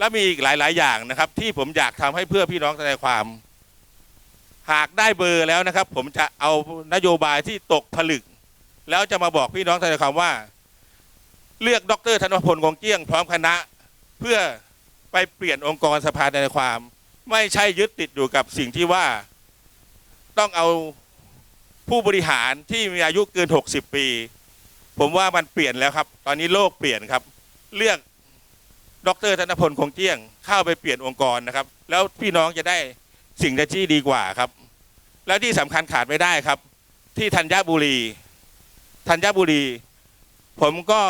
และมีอีกหลาย ๆ อย่างนะครับ ที่ผมอยากทำให้เพื่อพี่น้องทนายความ หากได้เบอร์แล้วนะครับ ผมจะเอานโยบายที่ตกผลึก แล้วจะมาบอกพี่น้องทนายความว่า เลือกดรธนพลคงเกี้ยงพร้อมคณะ เพื่อไปเปลี่ยนองค์กรสภาทนายความ ไม่ใช่ยึดติดอยู่กับสิ่งที่ว่าต้องเอาผู้บริหารที่มีอายุเกิน 60 ปี ผมว่ามันเปลี่ยนแล้วครับ ตอนนี้โลกเปลี่ยนครับ เลือก ดรธนพลคงเกี้ยงเข้าไปเปลี่ยนองค์กรนะครับ แล้วพี่น้องจะได้สิ่งที่ดีกว่าครับ แล้วที่สำคัญขาดไม่ได้ครับ ที่ธัญบุรีธัญบุรี ผมก็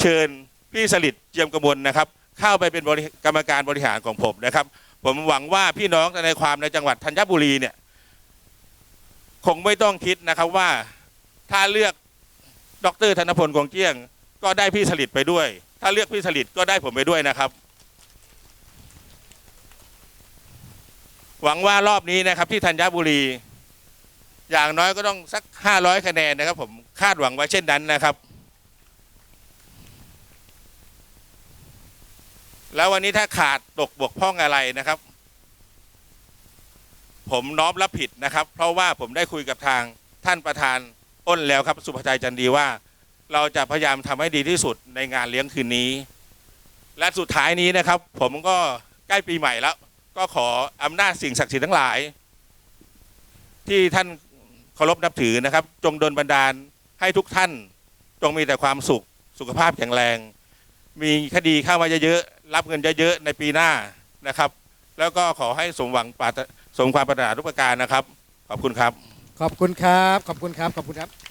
เชิญพี่สลิดเจียมกระมวลนะครับ เข้าไปเป็นกรรมการบริหารของผมนะครับ ผมหวังว่าพี่น้องในความในจังหวัดธัญบุรีเนี่ยคงไม่ต้องคิดนะครับว่าถ้าเลือกดรธนพลคงเกี้ยง ก็ได้พี่สลิดไปด้วย ถ้าเลือกพี่สลิดก็ได้ผมไปด้วยนะครับ หวังว่ารอบนี้นะครับ ที่ธัญบุรี อย่างน้อยก็ต้องสักห้าร้อยคะแนนนะครับ ผมคาดหวังไว้เช่นนั้นนะครับ แล้ววันนี้ถ้าขาดตกบกพร่องอะไรนะครับ ผมน้อมรับผิดนะครับ เพราะว่าผมได้คุยกับทางท่านประธานอ้นแล้วครับ สุภชัยจันดีว่า เราจะพยายามทำให้ดีที่สุดในงานเลี้ยงคืนนี้ และสุดท้ายนี้นะครับ ผมก็ใกล้ปีใหม่แล้ว ก็ขออำนาจสิ่งศักดิ์สิทธิ์ทั้งหลาย ที่ท่านเคารพนับถือนะครับ จงดลบันดาลให้ทุกท่าน จงมีแต่ความสุขสุขภาพแข็งแรง มีคดีเข้ามาเยอะๆรับเงินเยอะๆในปีหน้านะครับ แล้วก็ขอให้สมหวังปาสมความปรารถนาทุกประการนะครับ ขอบคุณครับ ขอบคุณครับ ขอบคุณครับ ขอบคุณครับ